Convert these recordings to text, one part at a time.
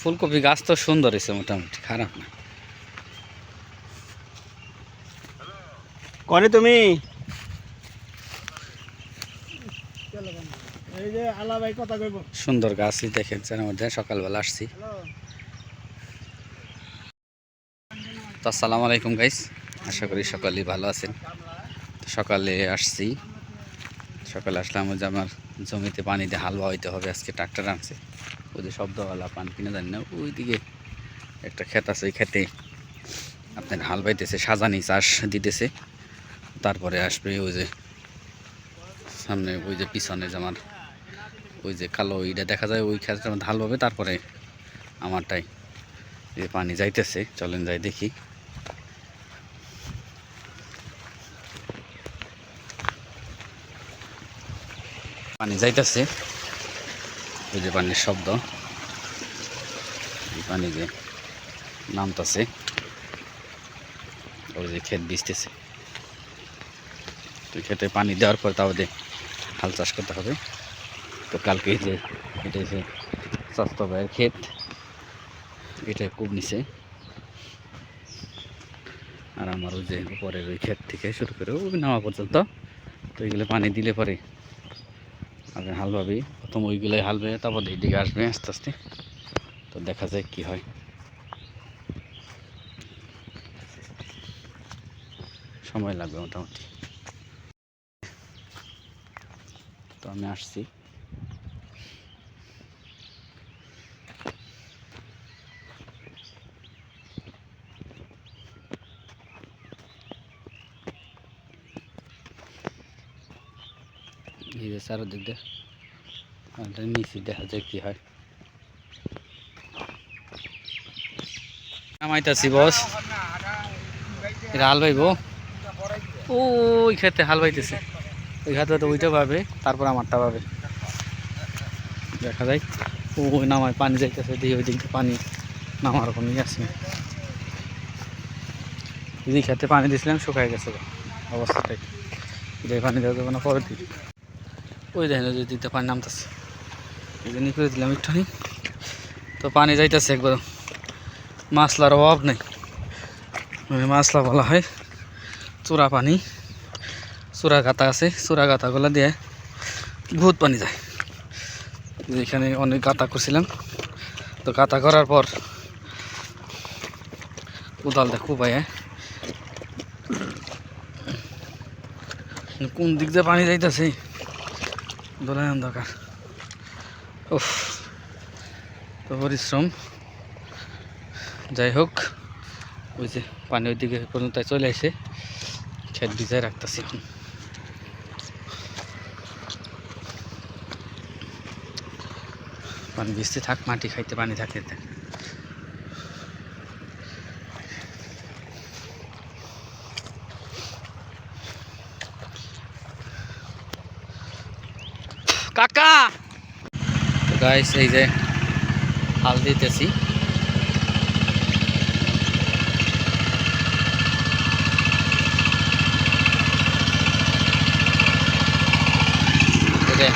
ফুলকপি গাছ তো সুন্দর হয়েছে মোটামুটি খারাপ না। কনে তুমি? সুন্দর গাছই যার মধ্যে সকালবেলা আসছি। তো আসসালামু আলাইকুম গাইস আশা করি সকালেই ভালো আছেন। তো সকালে আসছি। সকালে আসলাম যে আমার জমিতে পানি দিয়ে হাল বাওয়াইতে হবে আজকে ট্রাক্টর আনছে। ওই যে শব্দওয়ালা পান কিনে জানি না, ওইদিকে একটা ক্ষেত আছে ওই ক্ষেতে। আপনার হাল বাইতেছে, সাজানি চাষ দিতেছে। তারপরে আসবে ওই যে সামনে ওই যে পিছনে যে আমার ওই যে কালো ওইটা দেখা যায়, ওই ক্ষেত্রে মধ্যে হাল পাবে, তারপরে আমারটাই যে পানি যাইতেছে। চলেন যাই দেখি। পানি যাইতেছে। ওই যে পানির শব্দ। এই পানি যে নামতাছে, ওই যে ক্ষেত বিজতেছে তো ক্ষেতে পানি দেওয়ার পর দিয়ে হাল চাষ করতে হবে। তো কালকে এই যে এটা যে স্বাস্থ্য ভাইয়ের ক্ষেত, এটা কূপ নিচে। আর আমার ওই যে উপরের ওই ক্ষেত থেকে শুরু করে ওই নামা পর্যন্ত। তো এইগুলো পানি দিলে পরে আগে হাল পাবি প্রথম ওইগুলোই হালবে, তারপর এইদিকে আসবে আস্তে আস্তে। তো দেখা যায় কি হয়। সময় লাগবে মোটামুটি। তো আমি আসছি। যে চারোদিক দিয়ে এটা নিচে দেখা যায় কি হয়। নামাইতাছি বস। এটা হাল বাইব। ওই খেতে হাল বাইতেছে। ওই খাতে তো ওইটা পাবে তারপর আমারটা পাবে দেখা যায় ওই নামায় পানি যাইতেছে দিয়ে ওই দিক পানি নামার কোনো ইয়ে আছে। এই খেতে পানি দিয়েছিলাম শুকাই গেছে অবস্থাটাই যে পানি দেওয়া যাবে না পরে দিই। ওই দেখেন, ওই দিকটা পানি নামতেছে। এই জন্য করে দিলাম একটুখানি। তো পানি যাইতেছে একবার মাছলার অভাব নেই। মাছলা বলা হয়, চূড়া পানি। চূড়া গাতা আছে, চূড়া গাতাগুলো দিয়ে বহুত পানি যায়। এখানে অনেক গাতা করছিলাম। তো গাতা করার পর উদাল দেখ খুবাই কোন দিক দিয়ে পানি যাইতেছে? দোলাই অন্ধকার উফ, তো পরিশ্রম। যাই হোক, ওই যে পানি ওই দিকে পর্যন্ত চলে আসে। খেত ভিজায় রাখতেছি এখন। পানি ভিজতে থাক, মাটি খাইতে পানি থাকতে থাকে। কাকা। গাইস এই যে হাল দিতেছি।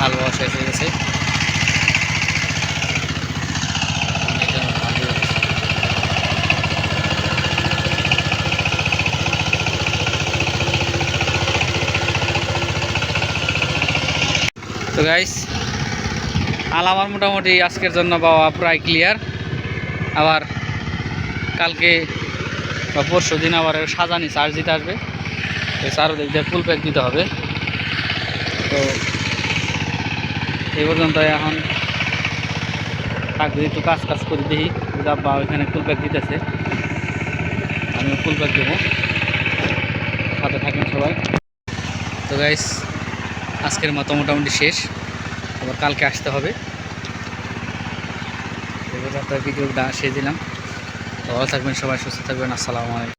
হাল বসে এসে গেছে। তো গাইস হাল আমার মোটামুটি আজকের জন্য বাবা প্রায় ক্লিয়ার আবার কালকে বা পরশু দিন আবার সাজানি চার্জ দিতে আসবে। তো চারোদিক দিয়ে ফুল প্যাক দিতে হবে। তো এই পর্যন্ত এখন থাকবে, একটু কাজ কাজ করে দেখি। বা ওইখানে ফুল প্যাক দিতেছে আমি ফুল প্যাক দেবো। সাথে থাকেন সবাই। তো গাইস আজকের মতো মোটামুটি শেষ। আবার কালকে আসতে হবে। এবার আপনার ভিডিওটা শেষ দিলাম। ভালো থাকবেন সবাই, সুস্থ থাকবেন। আসসালামু আলাইকুম।